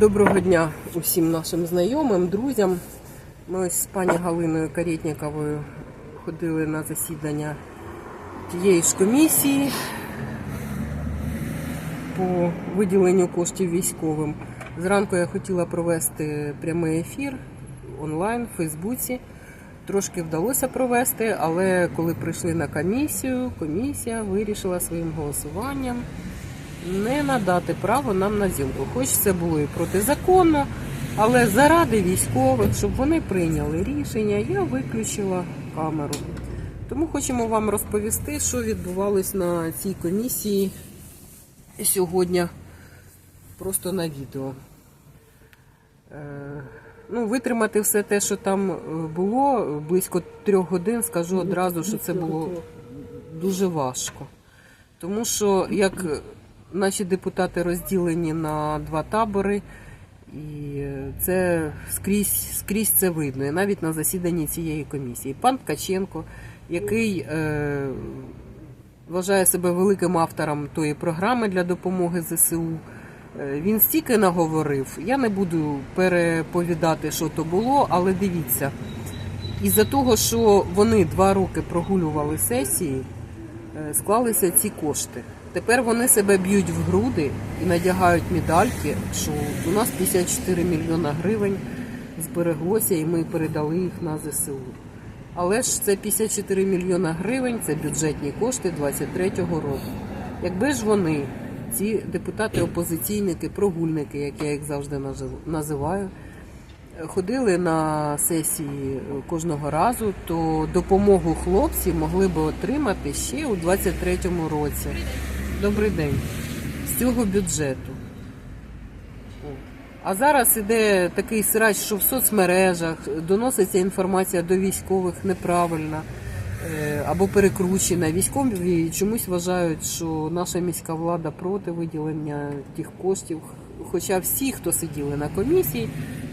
Доброго дня усім нашим знайомим, друзям. Ми з пані Галиною Карєтніковою ходили на засідання тієї ж комісії по виділенню коштів військовим. Зранку я хотіла провести прямий ефір онлайн в Фейсбуці. Трошки вдалося провести, але коли прийшли на комісію, комісія вирішила своїм голосуванням не надати право нам на зйомку. Хоч це було і протизаконно, але заради військових, щоб вони прийняли рішення, я виключила камеру. Тому хочемо вам розповісти, що відбувалось на цій комісії сьогодні просто на відео. Е, Ну, витримати все те, що там е, було близько трьох годин, скажу одразу, що це було дуже важко. Тому що як наші депутати розділені на два табори, і це скрізь, скрізь це видно, і навіть на засіданні цієї комісії. Пан Ткаченко, який е, вважає себе великим автором тої програми для допомоги ЗСУ. е, Він стільки наговорив. Я не буду переповідати, що то було, але дивіться. Із-за того, що вони два роки прогулювали сесії, е, склалися ці кошти. Тепер вони себе б'ють в груди і надягають медальки, що у нас 54 мільйона гривень збереглося, і ми передали їх на ЗСУ. Але ж це 54 мільйона гривень, це бюджетні кошти 23-го року. Якби ж вони, ці депутати-опозиційники, прогульники, як я їх завжди називаю, ходили на сесії кожного разу, то допомогу хлопці могли би отримати ще у 23-му році. Добрий день. З цього бюджету. А зараз іде такий срач, що в соцмережах доноситься інформація до військових неправильна е, або перекручена. Військові чомусь вважають, що наша міська влада проти виділення тих коштів. Хоча всі, хто сиділи на комісії,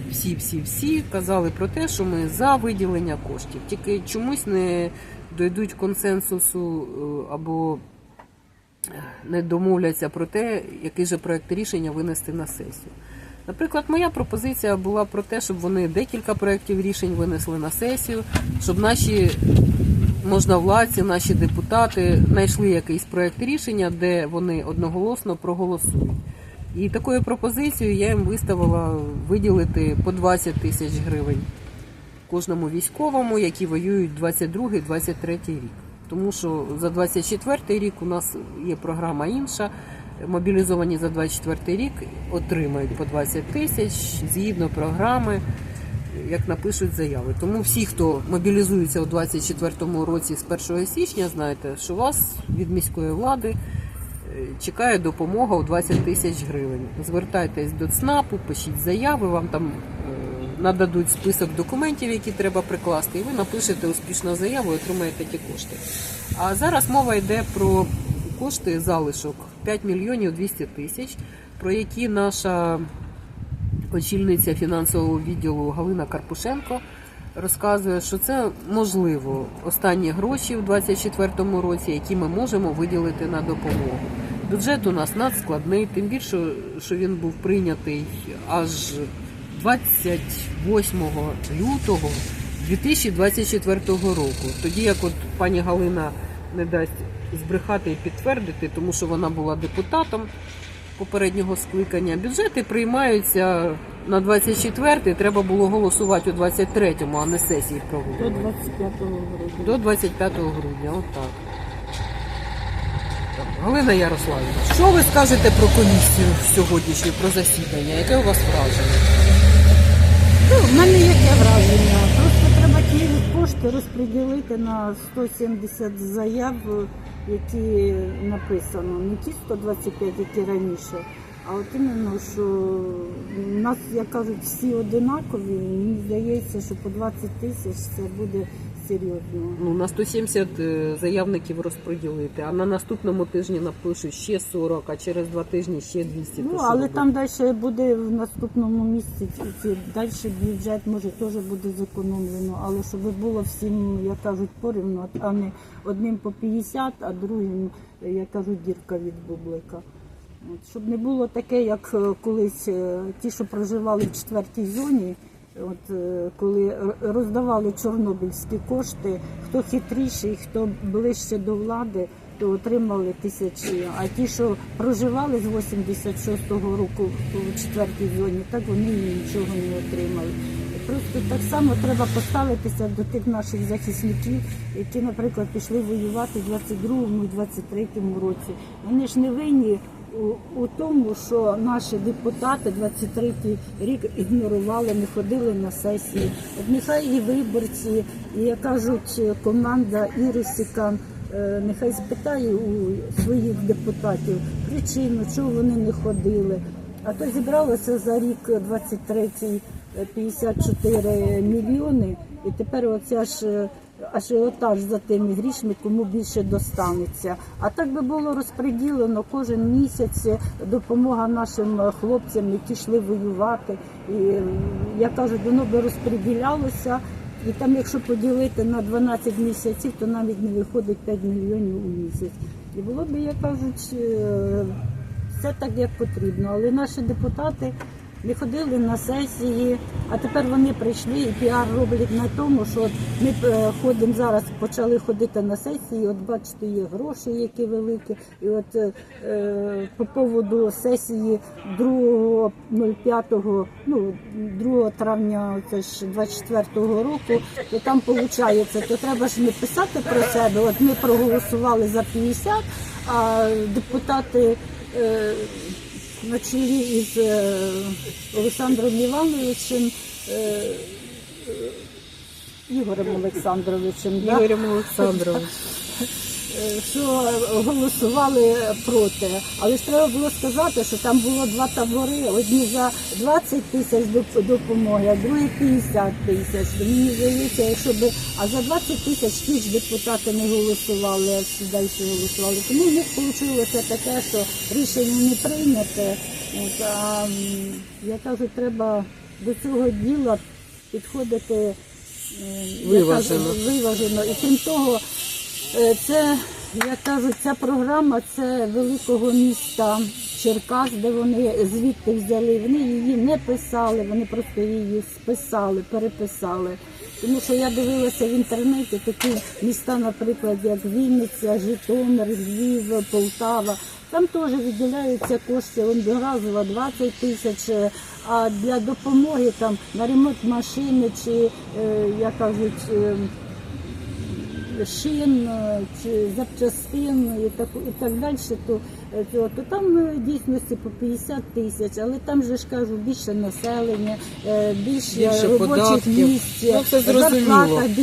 всі, всі, всі казали про те, що ми за виділення коштів. Тільки чомусь не дойдуть консенсусу е, або не домовляться про те, який же проект рішення винести на сесію. Наприклад, моя пропозиція була про те, щоб вони декілька проєктів рішень винесли на сесію, щоб наші можновладці, наші депутати знайшли якийсь проєкт рішення, де вони одноголосно проголосують. І такою пропозицією я їм виставила виділити по 20 тисяч гривень кожному військовому, які воюють 22-23 рік. Тому що за 24 рік у нас є програма інша. Мобілізовані за 24 рік отримають по 20 тисяч згідно програми, як напишуть заяви. Тому всі, хто мобілізується у 24 році з 1 січня, знаєте, що вас від міської влади е, чекає допомога у 20 тисяч гривень. Звертайтесь до ЦНАПу, пишіть заяви, вам там нададуть список документів, які треба прикласти, і ви напишете успішну заяву і отримаєте ті кошти. А зараз мова йде про кошти залишок 5 мільйонів 200 тисяч, про які наша очільниця фінансового відділу Галина Карпушенко розказує, що це можливо останні гроші в 2024 році, які ми можемо виділити на допомогу. Бюджет у нас надскладний, тим більше, що він був прийнятий аж 28 лютого 2024 року. Тоді як от пані Галина не дасть збрехати і підтвердити, тому що вона була депутатом попереднього скликання. Бюджети приймаються на 24-й, треба було голосувати у 23-му, а не сесії До проводити. 25 грудня. До 25 грудня, отак. Галина Ярославівна, що ви скажете про комісію сьогоднішню, про засідання? Яке у вас враження? Ну, в мене яке враження? Просто треба ті кошти розподілити на 170 заяв, які написано. Не ті 125, які раніше, а от іменно, що в нас, як кажуть, всі одинакові. Мені здається, що по 20 тисяч це буде серйозно. Ну, на 170 е, заявників розподілити, а на наступному тижні напишуть ще 40, а через два тижні ще 200. Ну, але там далі буде в наступному місяці, далі бюджет може теж буде зекономлено, але щоб було всім, як кажуть, порівну, а не одним по 50, а другим, як кажуть, дірка від бублика. От, щоб не було таке, як е, колись е, ті, що проживали в четвертій зоні, от, е, коли роздавали чорнобильські кошти, хто хитріший, хто ближче до влади, то отримали тисячі. А ті, що проживали з 86-го року в четвертій зоні, так вони нічого не отримали. Просто так само треба поставитися до тих наших захисників, які, наприклад, пішли воювати в 22-му і 23-му році. Вони ж не винні у, тому, що наші депутати 23-й рік ігнорували, не ходили на сесії. От нехай і виборці, і як кажуть, команда Ірисіка. е, Нехай спитає у своїх депутатів причину, чого вони не ходили. А то зібралося за рік 23-й е, 54 мільйони, і тепер оця ж е, ажіотаж за тими грішми, кому більше достанеться. А так би було розподілено кожен місяць допомога нашим хлопцям, які йшли воювати. І я кажу, воно би розподілялося. І там, якщо поділити на 12 місяців, то навіть не виходить 5 мільйонів у місяць. І було б, як кажуть, е, все так, як потрібно. Але наші депутати не ходили на сесії, а тепер вони прийшли і піар роблять на тому, що ми е, ходимо зараз, почали ходити на сесії. От бачите, є гроші, які великі. І от е, е, по поводу сесії 2.05, ну 2 травня, це ж 24-го року, то там виходить, то треба ж не писати про себе. От ми проголосували за 50, а депутати. Е, на чолі із е, Олександром Івановичем, е, е, Ігорем Олександровичем, да? Ігорем Олександровичем. Що голосували проти. Але ж треба було сказати, що там було два табори: одні за 20 тисяч допомоги, а другі 50 тисяч. Мені здається, якщо би а за 20 тисяч ті ж депутати не голосували, а всі далі голосували. Тому в них вийшло таке, що рішення не прийняте. От, а я кажу, треба до цього діла підходити Виважено. кажу, виважено. І крім того, Це, як кажуть, ця програма це великого міста Черкас, де вони звідти взяли. Вони її не писали, вони просто її списали, переписали. Тому що я дивилася в інтернеті такі міста, наприклад, як Вінниця, Житомир, Львів, Полтава. Там теж виділяються кошти одноразово 20 тисяч, е, а для допомоги там на ремонт машини чи, е, як кажуть, е, шин е, чи запчастин і так, і так далі, то, е, то, то там е, в дійсності по 50 тисяч, але там же ж кажу більше населення, більше, Більше робочих податків. місць, Ну, це зрозуміло. зарплата більше.